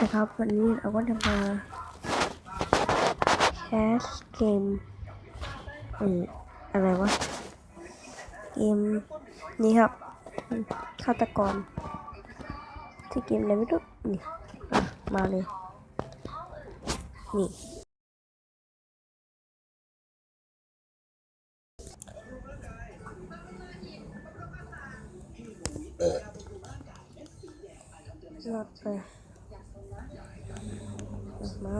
นะครับ วันนี้เราก็จะมาแคสเกมเอออะไรวะ เกมนี้ครับฆาตกรที่เกมอะไรไม่รู้นี่มาเลย นี่รอดไป มา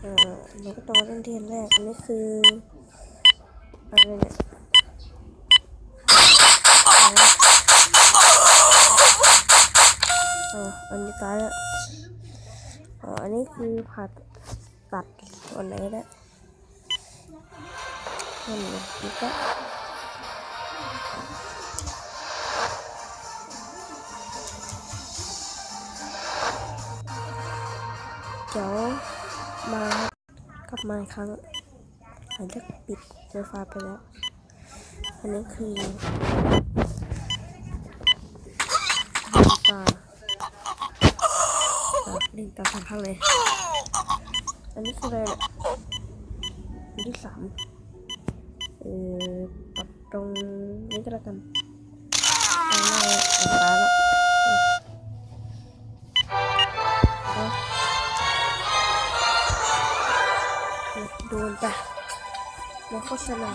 เออเราก็ต้องเล่นเทียนแรกอันนี้คืออะไรเนี่ยอ๋ออันนี้ตายแล้วอ๋ออันนี้คือผัดตัดส่วนไหนได้นั่นนี่ก็ เดี๋ยวมากลับมาอีกครั้งหลังจากปิดไฟฟ้าไปแล้ว อันนี้คือตาอะลิงตาสองข้างเลย อันนี้คืออะไรเนี่ยอันที่สามเออปรับตรงนี้ก็แล้วกันตรงหน้าไฟฟ้าแล้ว โฆษณา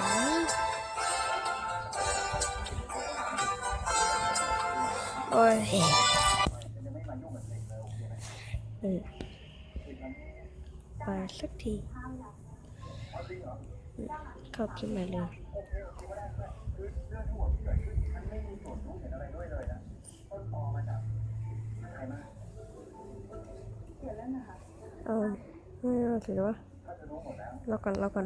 โอ้ยเออไปสักทีเข้ากินมาเลยเอาไม่เอาถือว่าเรอก่อนรอก่อน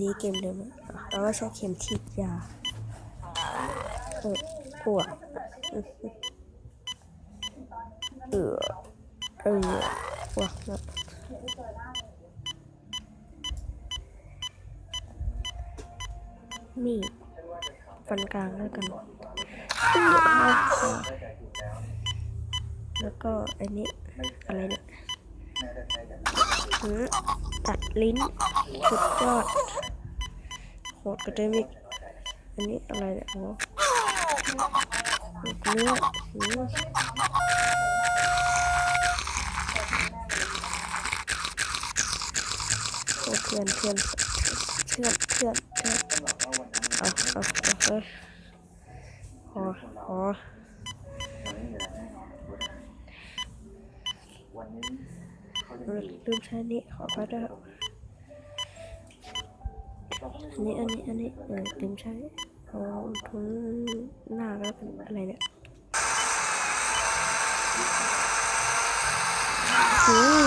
นี้เกมเดิมอะเราก็ใช้เข็มฉีดยาเออปวดเออเออปวดนะนี่ฟันกลางแล้วกันแล้วก็อันนี้อะไรเนี่ยตัดลิ้นสุดยอด โหดกระเดมิกอันนี้อะไรเนี่ยโอ้เนื้อโอ้เพื่อนเพื่อนเพื่อนเพื่อนเพื่อนเอาเอาเอาเฮ้ยพอพอลืมใช้นี้ขอไปด้วย อันนี้อันนี้อันนี้เออลืมใช้เอาทุนหน้าแล้วเป็นอะไรเนี่ยโอ้ย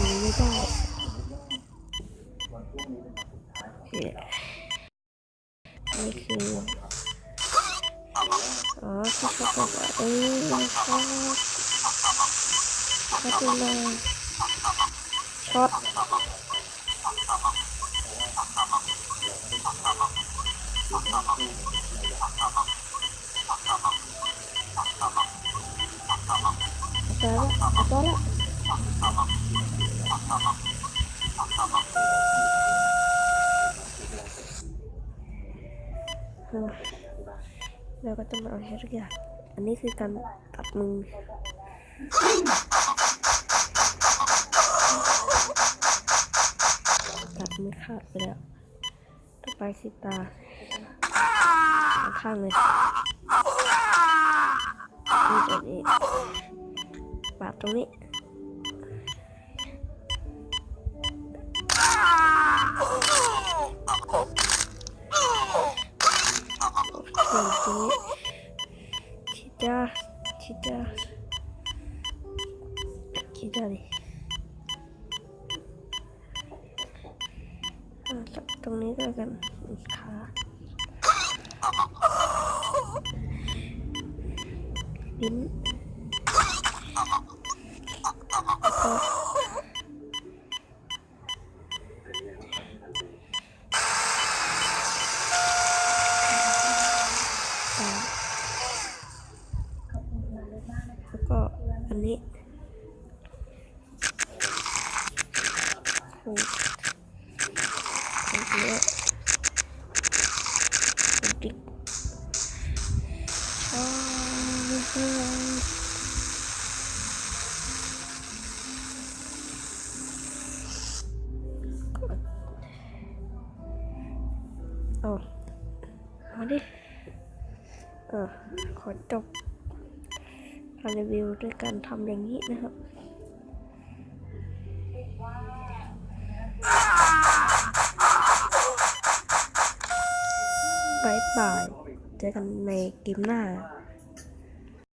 หนีไม่ได้เนี่ยคืออ๋อที่เขาบอกว่าเออช็อตช็อตไปเลยช็อต Apaga, apaga. เราก็ต้องมาเอาแค่ทุกอย่างอันนี้คือการตัดมือตัดมือขาดไปแล้วต่อไปสิตา ข้างเลยนี่ตรงนี้ปาดตรงนี้ตรงนี้ชิดาชิดาชิดาดิตรงนี้ก็กันขา แล้วก็อันนี้หูอันนี้เป็นติ๊กอ๋ เอามาดิเออขอจบการรีวิวด้วยการทำอย่างนี้นะครับบายบาย เจอกันในเกมหน้า